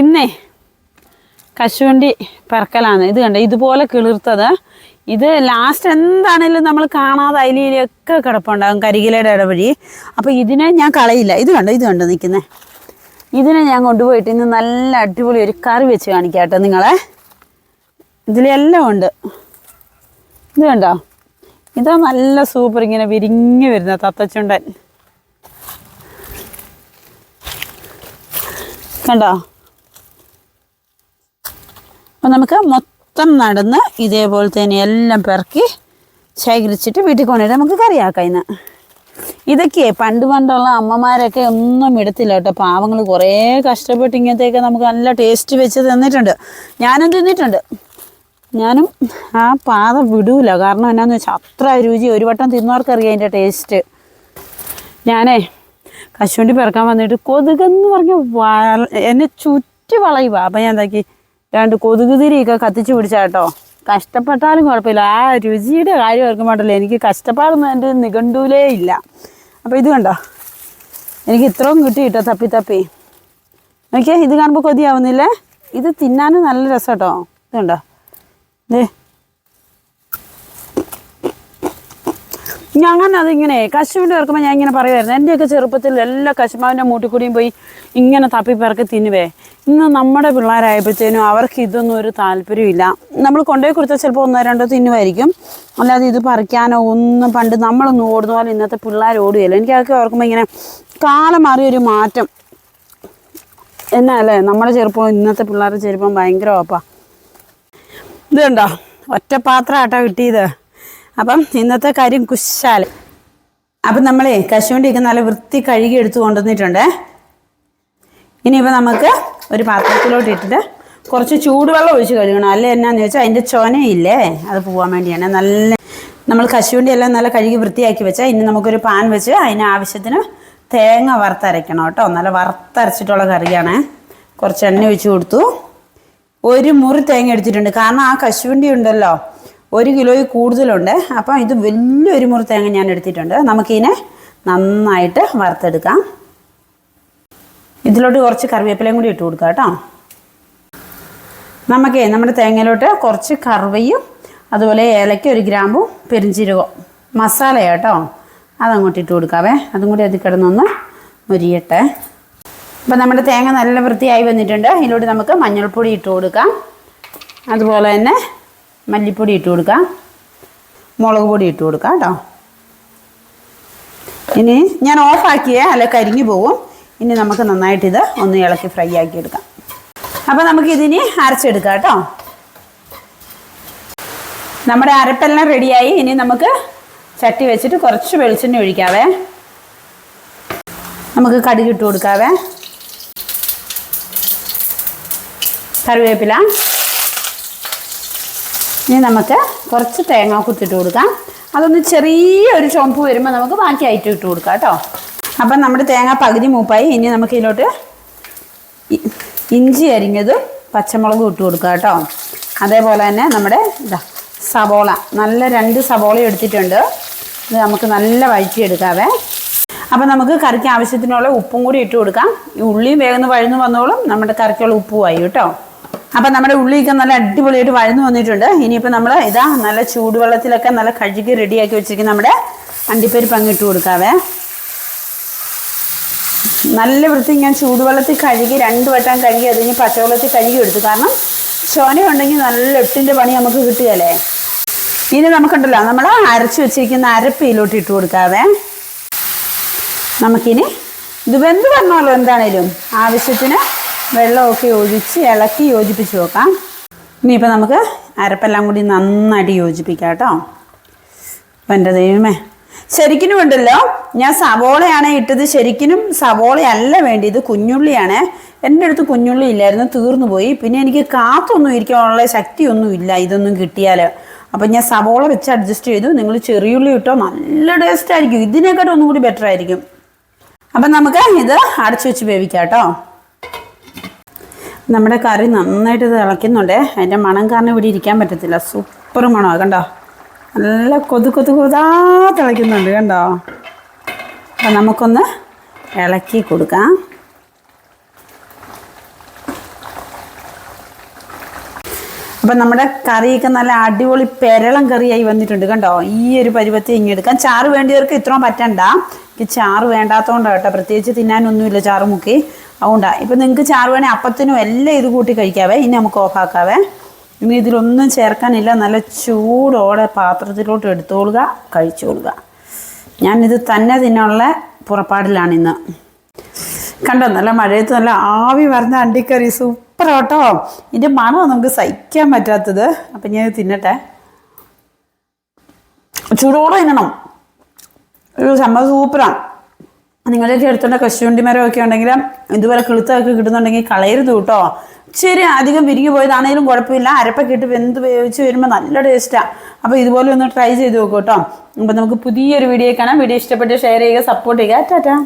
ഇന്നേ കശുവണ്ടി പറക്കലാണ്. ഇത് കണ്ട? ഇതുപോലെ കിളിർത്തത്. ഇത് ലാസ്റ്റ് എന്താണേലും നമ്മൾ കാണാതെ അതിലൊക്കെ കിടപ്പുണ്ടാകും കരികിലയുടെ ഇടവഴി. അപ്പോൾ ഇതിനെ ഞാൻ കളയില്ല. ഇത് കണ്ടോ? ഇത് കണ്ടോ നിൽക്കുന്നേ? ഇതിനെ ഞാൻ കൊണ്ടുപോയിട്ട് ഇന്ന് നല്ല അടിപൊളി ഒരു കറി വെച്ച് കാണിക്കാം കേട്ടോ നിങ്ങളെ. ഇതിലെല്ലാം ഉണ്ട്. ഇത് കണ്ടോ? ഇതാ നല്ല സൂപ്പർ ഇങ്ങനെ വിരിഞ്ഞു വരുന്ന തത്തച്ചുണ്ടൻ. കണ്ടോ? അപ്പം നമുക്ക് മൊത്തം നടന്ന് ഇതേപോലെ തന്നെ എല്ലാം പെറുക്കി ശേഖരിച്ചിട്ട് വീട്ടിൽ കൊണ്ടുപോയിട്ട് നമുക്ക് കറിയാക്കാം ഇന്ന് ഇതൊക്കെ പണ്ട് പണ്ടുള്ള അമ്മമാരൊക്കെ ഒന്നും ഇടത്തില്ല കേട്ടോ. പാവങ്ങൾ കുറേ കഷ്ടപ്പെട്ട് ഇങ്ങനത്തെയൊക്കെ നമുക്ക് നല്ല ടേസ്റ്റ് വെച്ച് തന്നിട്ടുണ്ട്. ഞാനും തിന്നിട്ടുണ്ട്. ഞാനും ആ പാത വിടൂല. കാരണം എന്നാന്ന് വെച്ചാൽ അത്ര രുചി ഒരു വട്ടം തിന്നവർക്കറിയാം അതിന്റെ ടേസ്റ്റ് ഞാനേ കശുവണ്ടി പിറക്കാൻ വന്നിട്ട് കൊതുകെന്ന് പറഞ്ഞ എന്നെ ചുറ്റി വളയുവാ. അപ്പം ഞാൻ എന്താക്കി? രണ്ട് കൊതുക് തിരിയൊക്കെ കത്തിച്ച് പിടിച്ചാട്ടോ കഷ്ടപ്പെട്ടാലും കുഴപ്പമില്ല. ആ രുചിയുടെ കാര്യം ഓർക്കുമ്പോണ്ടല്ലോ എനിക്ക് കഷ്ടപ്പാടൊന്നും എന്റെ നിഘണ്ടുവിലേ ഇല്ല. അപ്പോൾ ഇത് കണ്ടോ? എനിക്ക് ഇത്രയും കിട്ടി കേട്ടോ തപ്പി തപ്പി. നോക്കിയാൽ ഇത് കാണുമ്പോൾ കൊതിയാവുന്നില്ലേ? ഇത് തിന്നാനും നല്ല രസം കേട്ടോ. ഇത് കണ്ടോ ദേ ഞാൻ അതിങ്ങനെ കശുവിന്റെ ഇറക്കുമ്പോൾ ഞാൻ ഇങ്ങനെ പറയുമായിരുന്നു എന്റെയൊക്കെ ചെറുപ്പത്തിൽ എല്ലാ കശുമാവിന്റെ മൂട്ടിക്കൂടിയും പോയി ഇങ്ങനെ തപ്പി പിറക്കി തിന്നുവേ. ഇന്ന് നമ്മുടെ പിള്ളേരായപ്പോഴത്തേനും അവർക്ക് ഇതൊന്നും ഒരു താല്പര്യമില്ല നമ്മൾ കൊണ്ടുപോയി കൊടുത്താൽ ചിലപ്പോൾ ഒന്നോ രണ്ടോ തിന്നുമായിരിക്കും. അല്ലാതെ ഇത് പറിക്കാനോ ഒന്നും പണ്ട് നമ്മളൊന്നും ഓടുന്ന പോലെ ഇന്നത്തെ പിള്ളേർ ഓടുകയില്ല. എനിക്ക് അതൊക്കെ ഓർക്കുമ്പോൾ ഇങ്ങനെ കാലം മാറിയൊരു മാറ്റം. എന്നാ അല്ലേ? നമ്മുടെ ചെറുപ്പം ഇന്നത്തെ പിള്ളേരുടെ ചെറുപ്പം ഭയങ്കര ഓപ്പാ ഇത് കണ്ടോ ഒറ്റ കിട്ടിയത്. അപ്പം ഇന്നത്തെ കാര്യം കുശാൽ അപ്പം നമ്മളേ കശുവണ്ടിയൊക്കെ നല്ല വൃത്തി കഴുകി എടുത്ത് കൊണ്ടുവന്നിട്ടുണ്ട്. ഇനിയിപ്പോൾ നമുക്ക് ഒരു പാത്രത്തിലോട്ട് ഇട്ടിട്ട് കുറച്ച് ചൂടുവെള്ളം ഒഴിച്ച് കഴുകണം. അല്ലേ എന്നാന്ന് ചോദിച്ചാൽ അതിന്റെ ചൊനയില്ലേ? അത് പോകാൻ വേണ്ടിയാണ്. നല്ല നമ്മൾ കശുവണ്ടി എല്ലാം നല്ല കഴുകി വൃത്തിയാക്കി വെച്ചാൽ ഇനി നമുക്കൊരു പാൻ വെച്ച് അതിന് ആവശ്യത്തിന് തേങ്ങ വറുത്തരയ്ക്കണം കേട്ടോ. നല്ല വറുത്തരച്ചിട്ടുള്ള കറിയാണ്. കുറച്ച് എണ്ണ ഒഴിച്ച് കൊടുത്തു. ഒരു മുറി തേങ്ങ എടുത്തിട്ടുണ്ട്. കാരണം ആ കശുവണ്ടി ഉണ്ടല്ലോ. ഒരു കിലോയിൽ കൂടുതലുണ്ട്. അപ്പോൾ ഇത് വലിയൊരു മുറി തേങ്ങ ഞാൻ എടുത്തിട്ടുണ്ട്. നമുക്കിതിനെ നന്നായിട്ട് വറുത്തെടുക്കാം. ഇതിലോട്ട് കുറച്ച് കറിവേപ്പിലയും കൂടി ഇട്ട് കൊടുക്കാം കേട്ടോ. നമുക്ക് നമ്മുടെ തേങ്ങയിലോട്ട് കുറച്ച് കറുവയും അതുപോലെ ഏലക്ക ഒരു ഗ്രാമ്പും പെരിഞ്ചീരകവും മസാല കേട്ടോ. അതങ്ങോട്ട് ഇട്ട് കൊടുക്കാവേ. അതും കൂടി അത് കിടന്നൊന്ന് മുരിയട്ടെ. അപ്പം നമ്മുടെ തേങ്ങ നല്ല വൃത്തിയായി വന്നിട്ടുണ്ട്. ഇതിലോട്ട് നമുക്ക് മഞ്ഞൾപ്പൊടി ഇട്ട് കൊടുക്കാം. അതുപോലെ തന്നെ മല്ലിപ്പൊടി ഇട്ട് കൊടുക്കാം. മുളക് പൊടി ഇട്ട് കൊടുക്കാം കേട്ടോ. ഇനി ഞാൻ ഓഫാക്കിയേ അല്ല കരിഞ്ഞു പോകും ഇനി നമുക്ക് നന്നായിട്ടിത് ഒന്ന് ഇളക്കി ഫ്രൈ ആക്കി എടുക്കാം. അപ്പോൾ നമുക്ക് ഇതിനി അരച്ചെടുക്കാം കേട്ടോ. നമ്മുടെ അരപ്പെല്ലാം റെഡിയായി ഇനി നമുക്ക് ചട്ടി വെച്ചിട്ട് കുറച്ച് വെളിച്ചെണ്ണ ഒഴിക്കാവേ. നമുക്ക് കടുക് ഇട്ട് കൊടുക്കാവേ. കറിവേപ്പില. ഇനി നമുക്ക് കുറച്ച് തേങ്ങ കുത്തിട്ട് കൊടുക്കാം. അതൊന്ന് ചെറിയൊരു ചുവപ്പ് വരുമ്പോൾ നമുക്ക് ബാക്കി ആയിട്ട് ഇട്ട് കൊടുക്കാം കേട്ടോ. അപ്പം നമ്മുടെ തേങ്ങ പകുതി മൂപ്പായി. ഇനി നമുക്ക് ഇതിലോട്ട് ഇഞ്ചി അരിഞ്ഞതും പച്ചമുളകും ഇട്ട് കൊടുക്കുക കേട്ടോ. അതേപോലെ തന്നെ നമ്മുടെ ഇതാ സവോള. നല്ല രണ്ട് സവോള എടുത്തിട്ടുണ്ട്. ഇത് നമുക്ക് നല്ല വഴറ്റിയെടുക്കാവേ. അപ്പം നമുക്ക് കറിക്ക് ആവശ്യത്തിനുള്ള ഉപ്പും കൂടി ഇട്ട് കൊടുക്കാം. ഈ ഉള്ളിയും വേഗം വഴന്നു വന്നോളും. നമ്മുടെ കറിക്കുള്ള ഉപ്പുമായി കേട്ടോ. അപ്പം നമ്മുടെ ഉള്ളിയൊക്കെ നല്ല അടിപൊളിയായിട്ട് വഴന്നു വന്നിട്ടുണ്ട്. ഇനിയിപ്പോൾ നമ്മൾ ഇതാ നല്ല ചൂടുവെള്ളത്തിലൊക്കെ നല്ല കഴുകി റെഡിയാക്കി വെച്ചിരിക്കുന്ന നമ്മുടെ അണ്ടിപ്പരിപ്പ് അങ്ങ് ഇട്ട് കൊടുക്കാവേ. നല്ല വൃത്തി ഞാൻ ചൂടുവെള്ളത്തിൽ കഴുകി രണ്ട് വട്ടം കഴുകി അത് ഇനി പച്ചവെള്ളത്തിൽ കഴുകി എടുത്തു. കാരണം ചോനയുണ്ടെങ്കിൽ നല്ല എട്ടിന്റെ പണി നമുക്ക് കിട്ടുകയല്ലേ? ഇനി നമുക്കുണ്ടല്ലോ നമ്മൾ അരച്ച് വെച്ചിരിക്കുന്ന അരപ്പിയിലോട്ട് ഇട്ട് കൊടുക്കാവേ. നമുക്കിനി ഇത് വെന്ത് പറഞ്ഞോളൂ എന്താണേലും? ആവശ്യത്തിന് വെള്ളമൊക്കെ ഒഴിച്ച് ഇളക്കി യോജിപ്പിച്ച് വെക്കാം. ഇനിയിപ്പോൾ നമുക്ക് അരപ്പെല്ലാം കൂടി നന്നായിട്ട് യോജിപ്പിക്കാം കേട്ടോ. എന്റെ ദൈവമേ ശരിക്കിനും ഉണ്ടല്ലോ. ഞാൻ സവോളയാണ് ഇട്ടത്. ശരിക്കിനും സവോളയല്ല വേണ്ടിയത് കുഞ്ഞുള്ളിയാണ്. എന്റെ അടുത്ത് കുഞ്ഞുള്ളി ഇല്ലായിരുന്നു തീർന്നു പോയി. പിന്നെ എനിക്ക് കാത്തൊന്നും ഇരിക്കാനുള്ള ശക്തിയൊന്നും ഇല്ല ഇതൊന്നും കിട്ടിയാൽ അപ്പം ഞാൻ സവോള വെച്ച് അഡ്ജസ്റ്റ് ചെയ്തു. നിങ്ങൾ ചെറിയുള്ളി ഇട്ടോ നല്ല ടേസ്റ്റ് ആയിരിക്കും. ഇതിനെക്കാട്ടും ഒന്നും കൂടി ബെറ്റർ ആയിരിക്കും. അപ്പം നമുക്ക് ഇത് അടച്ചു വെച്ച് വേവിക്കാം കേട്ടോ. നമ്മുടെ കറി നന്നായിട്ട് തിളയ്ക്കുന്നുണ്ട് അതിന്റെ മണം കാരണം ഇവിടെ ഇരിക്കാൻ പറ്റത്തില്ല. സൂപ്പർ മണമാണ് കണ്ടോ? നല്ല കൊതു കൊതു കൊതാ തിളയ്ക്കുന്നുണ്ട് കണ്ടോ? അപ്പം നമുക്കൊന്ന് ഇളക്കി കൊടുക്കാം. അപ്പം നമ്മുടെ കറിയൊക്കെ നല്ല അടിപൊളി പെരളം കറിയായി വന്നിട്ടുണ്ട് കണ്ടോ? ഈ ഒരു പരുവത്തിൽ ഇങ്ങെടുക്കാം ചാറ് വേണ്ടിയവർക്ക് ഇത്രയും പറ്റണ്ട. എനിക്ക് ചാറ് വേണ്ടാത്തതുകൊണ്ടാണ് കേട്ടോ. പ്രത്യേകിച്ച് തിന്നാനൊന്നുമില്ല ചാറ് മുക്കി. അതുകൊണ്ടാണ് ഇപ്പം നിങ്ങൾക്ക് ചാറ് വേണേൽ അപ്പത്തിനും എല്ലാം ഇത് കൂട്ടി കഴിക്കാവേ. ഇനി നമുക്ക് ഓഫാക്കാവേ. ഇനി ഇതിലൊന്നും ചേർക്കാനില്ല. നല്ല ചൂടോടെ പാത്രത്തിലോട്ട് എടുത്തോളുക കഴിച്ചോളുക. ഞാനിത് തന്നെ തിന്നുള്ള പുറപ്പാടിലാണ് ഇന്ന്. കണ്ടോ? നല്ല മഴയത്ത് നല്ല ആവി വരുന്ന അണ്ടിക്കറി. സൂപ്പർ കേട്ടോ. ഇതിന്റെ മണമാണ് നമുക്ക് സഹിക്കാൻ പറ്റാത്തത്. അപ്പം ഞാൻ തിന്നട്ടെ. ചൂടോടെ തിന്നണം. ഒരു സംഭവം സൂപ്പറാണ് നിങ്ങളുടെ അടുത്തുള്ള കശുവണ്ടി മരമൊക്കെ ഉണ്ടെങ്കിൽ ഇതുപോലെ കിളുത്തൊക്കെ കിട്ടുന്നുണ്ടെങ്കിൽ കളയരുത് കേട്ടോ. ശരി അധികം വിരിഞ്ഞു പോയതാണെങ്കിലും കുഴപ്പമില്ല. അരപ്പൊക്കെ ഇട്ട് വെന്ത് വേവിച്ച് വരുമ്പോൾ നല്ല ടേസ്റ്റാണ് അപ്പോൾ ഇതുപോലെ ഒന്ന് ട്രൈ ചെയ്ത് നോക്കൂ കേട്ടോ. അപ്പോൾ നമുക്ക് പുതിയൊരു വീഡിയോ കാണാം. വീഡിയോ ഇഷ്ടപ്പെട്ട് ഷെയർ ചെയ്യുക സപ്പോർട്ട് ചെയ്യുക. ടാറ്റാ.